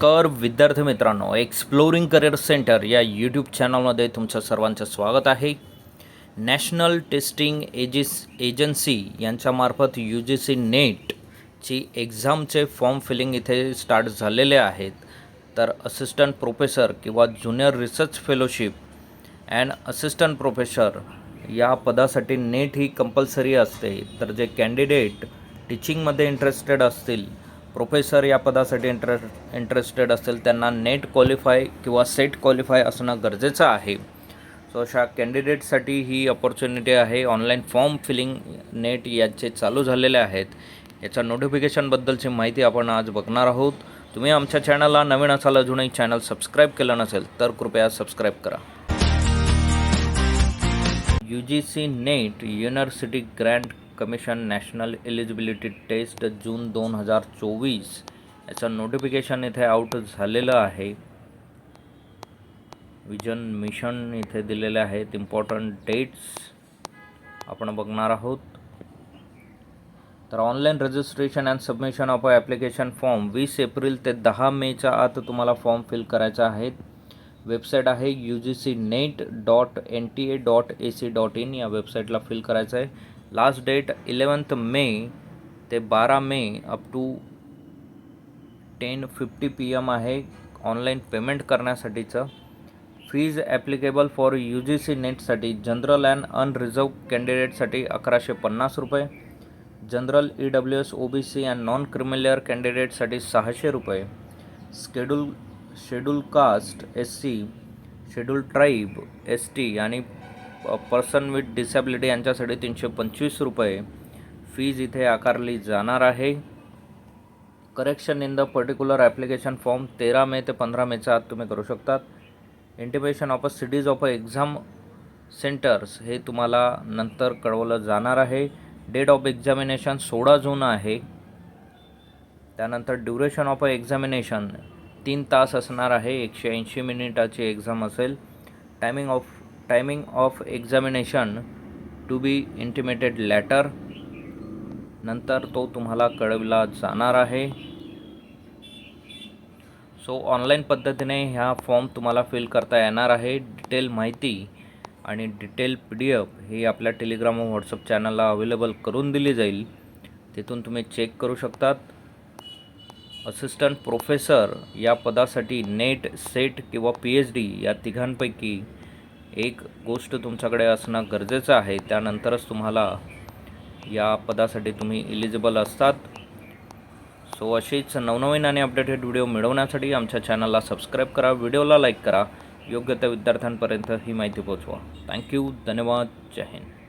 नमस्कार विद्यार्थी मित्रांनो. एक्सप्लोरिंग करिअर सेंटर या यूट्यूब चॅनलमध्ये तुमचं सर्वांचं स्वागत आहे. नॅशनल टेस्टिंग एजिस एजन्सी यांच्यामार्फत यू जी सी नेटची एक्झामचे फॉर्म फिलिंग इथे स्टार्ट झालेले आहेत. तर असिस्टंट प्रोफेसर किंवा junior research fellowship and assistant professor या पदासाठी नेट ही कंपल्सरी असते. तर जे कॅन्डिडेट टीचिंगमध्ये इंटरेस्टेड असतील प्रोफेसर या पदासाठी इंटर इंटरेस्टेड असतील त्यांना नेट क्वालिफाय किंवा सेट क्वालिफाय असणं गरजेचं आहे. सो अशा कॅन्डिडेटसाठी ही अपॉर्च्युनिटी आहे. ऑनलाईन फॉर्म फिलिंग नेट याचे चालू झालेले आहेत. याच्या नोटिफिकेशनबद्दलची माहिती आपण आज बघणार आहोत. तुम्ही आमच्या चॅनलला नवीन असाल अजूनही चॅनल सबस्क्राईब केलं नसेल तर कृपया सबस्क्राईब करा. U G C NET university grand commission national eligibility test June दोन हजार चोवीस याचं नोटिफिकेशन इथे आउट झालेलं आहे. विजन मिशन इथे दिलेले आहेत. इम्पॉर्टंट डेट्स आपण बघणार आहोत. तर online registration and submission of application form वीस एप्रिल ते दहा मेच्या आत तुम्हाला फॉर्म फिल करायचा आहे. वेबसाईट आहे U G C NET dot N T A dot A C dot in या वेबसाईटला फिल करायचं आहे. लास्ट डेट इलेवन्थ मे ते बारा मे up to ten fifty P M आहे ऑनलाईन पेमेंट करण्यासाठीचं. Fees applicable for U G C नेटसाठी general and unreserved कॅन्डिडेटसाठी अकराशे पन्नास रुपये. General E W S O B C and non creamy layer कॅन्डिडेटसाठी सहाशे रुपये. Schedule schedule caste S C schedule tribe S T आणि person with disability यांच्यासाठी तीनशे पंचवीस रुपये फीज इथे आकारली जाणार आहे. Correction in the particular application form तेरा मे ते पंधरा मेच्या आत तुम्ही करू शकतात. Intimation of a cities of a exam centres हे तुम्हाला नंतर कळवलं जाणार आहे. डेट ऑफ एक्झामिनेशन सोळा जून आहे. त्यानंतर ड्युरेशन ऑफ अ एक्झामिनेशन तीन तास असणार आहे. एकशे ऐंशी मिनिटाची एक्झाम असेल. Timing of timing of examination to be intimated later नंतर तो तुम्हाला कळवला जाणार आहे. सो ऑनलाईन पद्धतीने ह्या फॉर्म तुम्हाला फिल करता येणार आहे. डिटेल माहिती आणि डिटेल पी डी एफ ही आपल्या टेलिग्राम व व्हॉट्सअप चॅनलला अवेलेबल करून दिली जाईल. तिथून तुम्ही चेक करू शकतात. असिस्टंट प्रोफेसर या पदासाठी नेट सेट किंवा पी एच डी या तिघांपैकी एक गोष्ट तुमच्याकडे असणं गरजेचं आहे त्यानंतरच तुम्हाला या पदासाठी तुम्ही इलिजिबल असतात. सो अशीच नवनवीन आणि अपडेटेड व्हिडिओ मिळवण्यासाठी आमच्या चॅनलला सबस्क्राईब करा व्हिडिओला लाईक करा. योग्य त्या विद्यार्थ्यांपर्यंत ही माहिती पोहोचवा. थँक्यू धन्यवाद. जय हिंद.